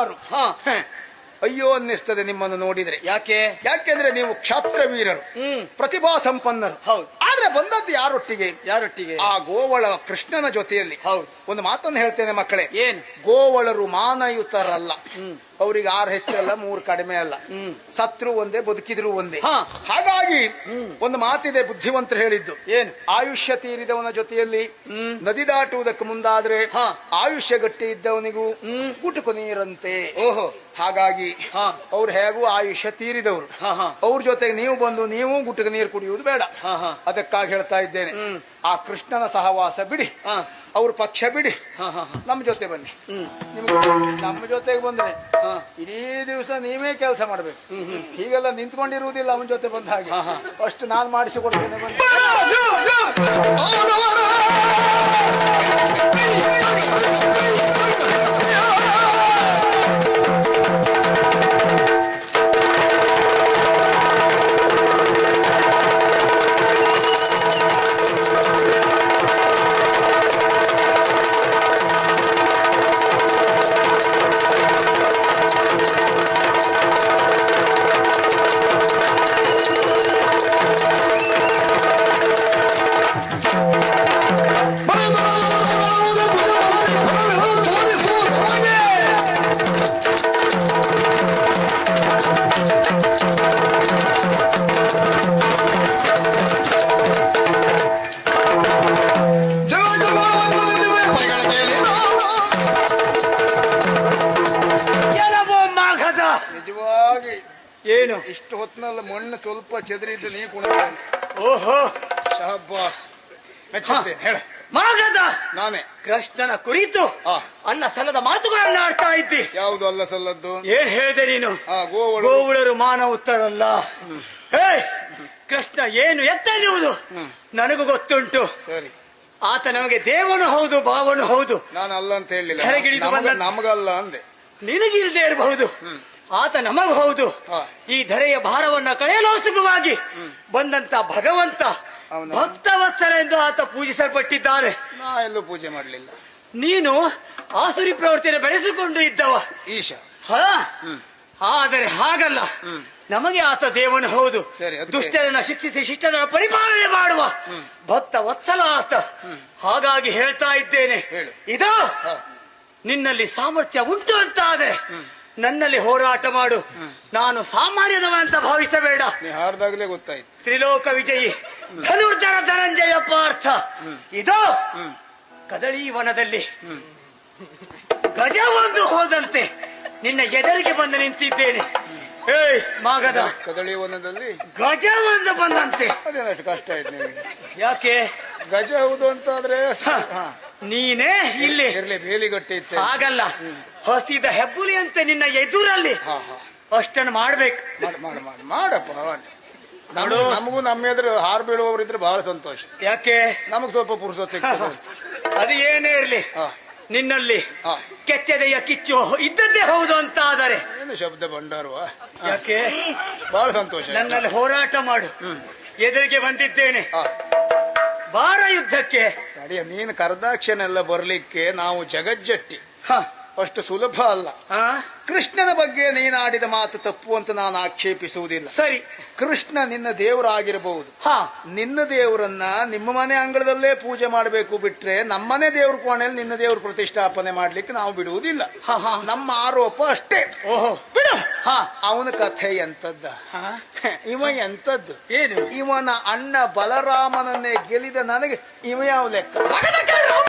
ಹದಿನಾರು ಹಾ. ಅಯ್ಯೋ ಅನ್ನಿಸ್ತದೆ ನಿಮ್ಮನ್ನು ನೋಡಿದ್ರೆ. ಯಾಕೆ? ಯಾಕೆಂದ್ರೆ ನೀವು ಕ್ಷಾತ್ರ ವೀರರು ಹ್ಮ್. ಪ್ರತಿಭಾ ಸಂಪನ್ನರು ಹೌದು. ಆದ್ರೆ ಬಂದದ್ದು ಯಾರೊಟ್ಟಿಗೆ? ಯಾರೊಟ್ಟಿಗೆ? ಆ ಗೋವಳ ಕೃಷ್ಣನ ಜೊತೆಯಲ್ಲಿ. ಹೌದು. ಒಂದು ಮಾತನ್ನು ಹೇಳ್ತೇನೆ ಮಕ್ಕಳೇ. ಏನು? ಗೋವಳರು ಮಾನಯುತರಲ್ಲ. ಅವ್ರಿಗೆ ಆರು ಹೆಚ್ಚಲ್ಲ ಮೂರು ಕಡಿಮೆ ಅಲ್ಲ. ಸತ್ರು ಒಂದೇ ಬದುಕಿದ್ರು ಒಂದೇ. ಹಾ. ಹಾಗಾಗಿ ಒಂದು ಮಾತಿದೆ ಬುದ್ಧಿವಂತರು ಹೇಳಿದ್ದು. ಏನು? ಆಯುಷ್ಯ ತೀರಿದವನ ಜೊತೆಯಲ್ಲಿ. ನದಿ ದಾಟುವುದಕ್ಕೆ ಮುಂದಾದ್ರೆ ಹಾ. ಆಯುಷ್ಯ ಗಟ್ಟಿ ಇದ್ದವನಿಗೂ ಗುಟುಕು ನೀರಂತೆ. ಓಹೋ. ಹಾಗಾಗಿ ಹಾ. ಅವ್ರು ಹೇಗೂ ಆಯುಷ್ಯ ತೀರಿದವರು. ಅವ್ರ ಜೊತೆಗೆ ನೀವು ಬಂದು ನೀವು ಗುಟುಕು ನೀರು ಕುಡಿಯುವುದು ಬೇಡ. ಅದಕ್ಕಾಗಿ ಹೇಳ್ತಾ ಇದ್ದೇನೆ. ಆ ಕೃಷ್ಣನ ಸಹವಾಸ ಬಿಡಿ ಹಾ. ಅವ್ರ ಪಕ್ಷ ಬಿಡಿ. ಹಾ ಹಾ ಹಾ. ನಮ್ಮ ಜೊತೆ ಬನ್ನಿ. ನಮ್ಮ ಜೊತೆಗೆ ಬಂದ್ರೆ ಹಾ. ಇಡೀ ದಿವಸ ನೀವೇ ಕೆಲಸ ಮಾಡ್ಬೇಕು. ಹೀಗೆಲ್ಲ ನಿಂತ್ಕೊಂಡಿರುವುದಿಲ್ಲ ಅವನ ಜೊತೆ ಬಂದ ಹಾಗೆ. ಹಾ, ಹಾ. ಅಷ್ಟು ನಾನು ಮಾಡಿಸಿಕೊಡ್ತೇನೆ ಬನ್ನಿ. ಏನು? ಇಷ್ಟು ಹೊತ್ತಿನಲ್ಲ ಮಣ್ಣು ಸ್ವಲ್ಪ ಚದರಿದ್ದು ನೀ ಕುಣ ಓಹೋ. ಶಹಬ್ಬಾಸ್. ಹೇಳ. ಮಾಗದ ನಾನೇ. ಕೃಷ್ಣನ ಕುರಿತು ಆ. ಅಲ್ಲ ಸಲ್ಲದ ಮಾತುಗಳನ್ನ ಆಡ್ತಾ ಇದ್ದಿ. ಯಾವುದು ಅಲ್ಲ ಸಲ್ಲದ್ದು? ಏನ್ ಹೇಳಿದೆ ನೀನು? ಆ ಗೋವಳು. ಗೋವುಳರು ಮಾನವುತ್ತರಲ್ಲ ಹೇ ಕೃಷ್ಣ ಏನು ಎತ್ತನ್ನುವುದು? ನನಗೂ ಗೊತ್ತುಂಟು. ಸರಿ. ಆತ ನಮಗೆ ದೇವನು ಹೌದು ಭಾವನು ಹೌದು. ನಾನು ಅಲ್ಲ ಅಂತ ಹೇಳಿಲ್ಲ. ಕೆಳಗಿಳಿದು ನಮಗ- ಬಂದ- ನಮಗಲ್ಲ ಅಂದೆ. ನಿನಗಿಲ್ದೇ ಇರಬಹುದು. ಆತ ನಮಗ ಹೌದು. ಈ ಧರೆಯ ಭಾರವನ್ನ ಕಳೆಯಲೋಸುಕವಾಗಿ ಬಂದಂತ ಭಗವಂತ ಭಕ್ತವತ್ಸರ ಎಂದು ಆತ ಪೂಜಿಸಲ್ಪಟ್ಟಿದ್ದಾರೆ ನಾ ಎಲ್ಲೂ ಪೂಜೆ ಮಾಡಲಿಲ್ಲ. ನೀನು ಆಸುರಿ ಪ್ರವೃತ್ತಿಯನ್ನು ಬೆಳೆಸಿಕೊಂಡು ಇದ್ದವ. ಈಶ. ಹ? ಆದರೆ ಹಾಗಲ್ಲ. ನಮಗೆ ಆತ ದೇವನು ಹೌದು. ದುಷ್ಟರನ್ನ ಶಿಕ್ಷಿಸಿ ಶಿಷ್ಟರನ್ನ ಪರಿಪಾಲನೆ ಮಾಡುವ ಭಕ್ತ ವತ್ಸಲ ಆತ. ಹಾಗಾಗಿ ಹೇಳ್ತಾ ಇದ್ದೇನೆ. ಇದು? ನಿನ್ನಲ್ಲಿ ಸಾಮರ್ಥ್ಯ ಉಂಟು ಅಂತ ಆದರೆ ನನ್ನಲ್ಲಿ ಹೋರಾಟ ಮಾಡು. ನಾನು ಸಾಮಾನ್ಯದವ ಅಂತ ಭಾವಿಸಬೇಡ ಹಾರ್ದಾಗಲೇ ಗೊತ್ತಾಯ್ತು. ತ್ರಿಲೋಕ ವಿಜಯಿ ಧನುರ್ಧರ ಧನಂಜಯ ಪಾರ್ಥ. ಇದು ಕದಳಿ ವನದಲ್ಲಿ ಗಜ ಒಂದು ಹೋದಂತೆ ನಿನ್ನ ಎದರಿಗೆ ಬಂದು ನಿಂತಿದ್ದೇನೆ. ಏಯ್ ಮಾಗದ. ಕದಳಿ ವನದಲ್ಲಿ? ಗಜ ಒಂದು ಬಂದಂತೆ. ಅದೇನಷ್ಟು ಕಷ್ಟ ಆಯ್ತು ನಿಮಗೆ ಯಾಕೆ? ಗಜ ಹೌದು ಅಂತ ಆದ್ರೆ ನೀನೇ ಇಲ್ಲಿ ಇರ್ಲಿ ಬೇಲಿಗಟ್ಟೆ ಆಗಲ್ಲ ಹಾಗಲ್ಲ. ಹಸಿದ ಹೆಬ್ಬುಲಿ ಅಂತ ನಿನ್ನ ಎದುರಲ್ಲಿ. ಹಾ ಹಾ. ಅಷ್ಟನ್ನು ಮಾಡ್ಬೇಕು. ಮಾಡು ಮಾಡು ಮಾಡು. ಮಾಡಪ್ಪ. ನೋಡು. ನಮಗೂ ನಮ್ಮ ಎದುರು ಹಾರು ಬೀಳುವವರು ಇದ್ರೆ ಬಹಳ ಸಂತೋಷ. ಯಾಕೆ? ನಮಗ್ ಸ್ವಲ್ಪ ಪುರುಷ ಸಿಗ್ತದೆ ಅದು ಏನೇ ಇರ್ಲಿ. ಹಾ. ನಿನ್ನಲ್ಲಿ ಹಾ. ಕೆಚ್ಚದೆಯ ಕಿಚ್ಚು ಇದ್ದದ್ದೇ ಹೌದು ಅಂತ ಆದರೆ ಏನು ಶಬ್ದ ಭಂಡಾರವ? ಯಾಕೆ? ಬಹಳ ಸಂತೋಷ ನನ್ನಲ್ಲಿ ಹೋರಾಟ ಮಾಡು. ಎದುರಿಗೆ ಬಂದಿದ್ದೇನೆ. ಹಾ. ಬಾರ ಯುದ್ಧಕ್ಕೆ. ತಡಿಯ ನೀನು ಕರ್ದಾಕ್ಷನೆಲ್ಲ ಬರ್ಲಿಕ್ಕೆ ನಾವು ಜಗಜ್ಜಟ್ಟಿ. ಹ. ಅಷ್ಟು ಸುಲಭ ಅಲ್ಲ? ಕೃಷ್ಣನ ಬಗ್ಗೆ ನೀನಾಡಿದ ಮಾತು ತಪ್ಪು ಅಂತ ನಾನು ಆಕ್ಷೇಪಿಸುವುದಿಲ್ಲ. ಸರಿ. ಕೃಷ್ಣ ನಿನ್ನ ದೇವರಾಗಿರಬಹುದು. ಹಾ. ನಿನ್ನ ದೇವರನ್ನ ನಿಮ್ಮ ಮನೆ ಅಂಗಳದಲ್ಲೇ ಪೂಜೆ ಮಾಡಬೇಕು ಬಿಟ್ರೆ ನಮ್ಮನೆ ದೇವ್ರ ಕೋಣೆಯಲ್ಲಿ ನಿನ್ನ ದೇವ್ರ ಪ್ರತಿಷ್ಠಾಪನೆ ಮಾಡ್ಲಿಕ್ಕೆ ನಾವು ಬಿಡುವುದಿಲ್ಲ. ನಮ್ಮ ಆರೋಪ ಅಷ್ಟೇ. ಓಹೋ. ಬಿಡು. ಹಾ. ಅವನ ಕಥೆ ಎಂತದ್ದ ಹಾ? ಇವ ಎಂತದ್ದು ಏನು? ಇವನ ಅಣ್ಣ ಬಲರಾಮನನ್ನೇ ಗೆಲಿದ ನನಗೆ ಇವ ಯಾವ ಲೆಕ್ಕ?